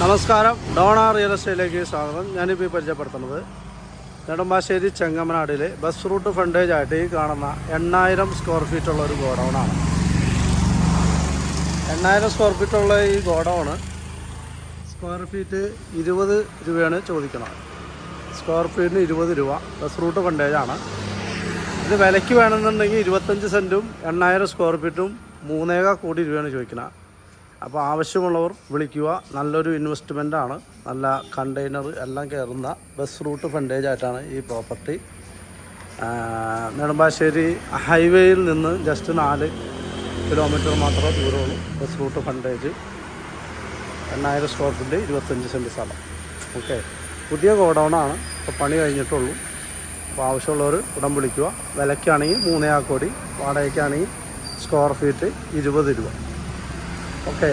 നമസ്കാരം. Donna real എസ്റ്റേറ്റിലേക്ക് സ്വാഗതം. ഞാനിപ്പോൾ പരിചയപ്പെടുത്തുന്നത് നെടുമ്പാശ്ശേരി ചെങ്ങമനാടിലെ ബസ് റൂട്ട് ഫ്രണ്ടേജ് ആയിട്ട് ഈ കാണുന്ന എണ്ണായിരം സ്ക്വയർ ഫീറ്റ് ഉള്ള ഒരു ഗോഡൗണാണ് എണ്ണായിരം സ്ക്വയർ ഫീറ്റ് ഉള്ള ഈ ഗോഡൗണ് സ്ക്വയർ ഫീറ്റ് ഇരുപത് രൂപയാണ് ചോദിക്കുന്നത്. സ്ക്വയർ ഫീറ്റിന് ഇരുപത് രൂപ ബസ് റൂട്ട് ഫ്രണ്ടേജാണ് ഇത് വിലയ്ക്ക് വേണമെന്നുണ്ടെങ്കിൽ ഇരുപത്തഞ്ച് സെന്റും എണ്ണായിരം സ്ക്വയർ ഫീറ്റും മൂന്നേകാ കോടി രൂപയാണ് ചോദിക്കുന്നത്. അപ്പോൾ ആവശ്യമുള്ളവർ വിളിക്കുക. നല്ലൊരു ഇൻവെസ്റ്റ്മെന്റ് ആണ്. നല്ല കണ്ടെയ്നർ എല്ലാം കയറുന്ന ബസ് റൂട്ട് ഫ്രണ്ടേജ് ആയിട്ടാണ് ഈ പ്രോപ്പർട്ടി നെടുമ്പാശ്ശേരി ഹൈവേയിൽ നിന്ന് ജസ്റ്റ് നാല് കിലോമീറ്റർ മാത്രമേ ദൂരമുള്ളൂ ബസ് റൂട്ട് ഫ്രണ്ടേജ് എണ്ണായിരം സ്ക്വയർ ഫീറ്റ് ഇരുപത്തഞ്ച് സെന്റ് സ്ഥലം. ഓക്കെ പുതിയ ഗോഡൗണാണ് ഇപ്പോൾ പണി കഴിഞ്ഞിട്ടുള്ളൂ. അപ്പോൾ ആവശ്യമുള്ളവർ ഉടൻ വിളിക്കുക. വിലയ്ക്കാണെങ്കിൽ മൂന്നേ കോടി വാടകയ്ക്കാണെങ്കിൽ സ്ക്വയർ ഫീറ്റ് ഇരുപത് രൂപ. ഓക്കെ